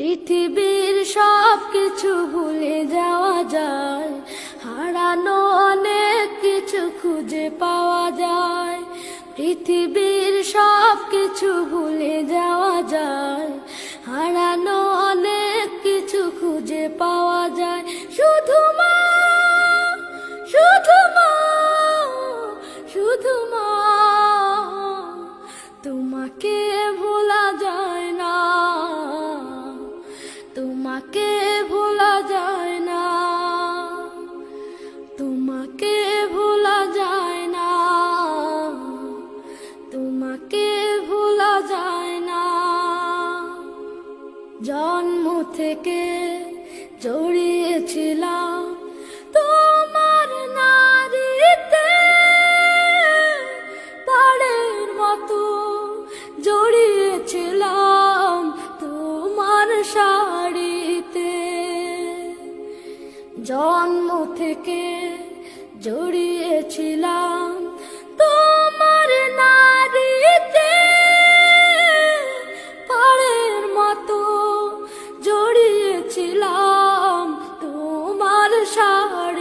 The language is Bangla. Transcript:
পৃথিবীর সব কিছু ভুলে যাওয়া যায়। হারানো অনেক কিছু খুঁজে পাওয়া যায়। পৃথিবীর সব কিছু ভুলে যাওয়া যায়। হারানো অনেক কিছু খুঁজে পাওয়া যায়। শুধু তোমাকে ভোলা যায় না। তোমাকে ভোলা যায় না। তোমাকে ভোলা যায় না। জন্ম থেকে জড়িয়েছিলাম তোমার নারীতে। পাড়ের মতো জড়িয়েছিলাম তোমার শাড়িতে জন্ম থেকে জড়িয়েছিলাম তোমার নারীতে। পরের মতো জড়িয়েছিলাম তোমার সার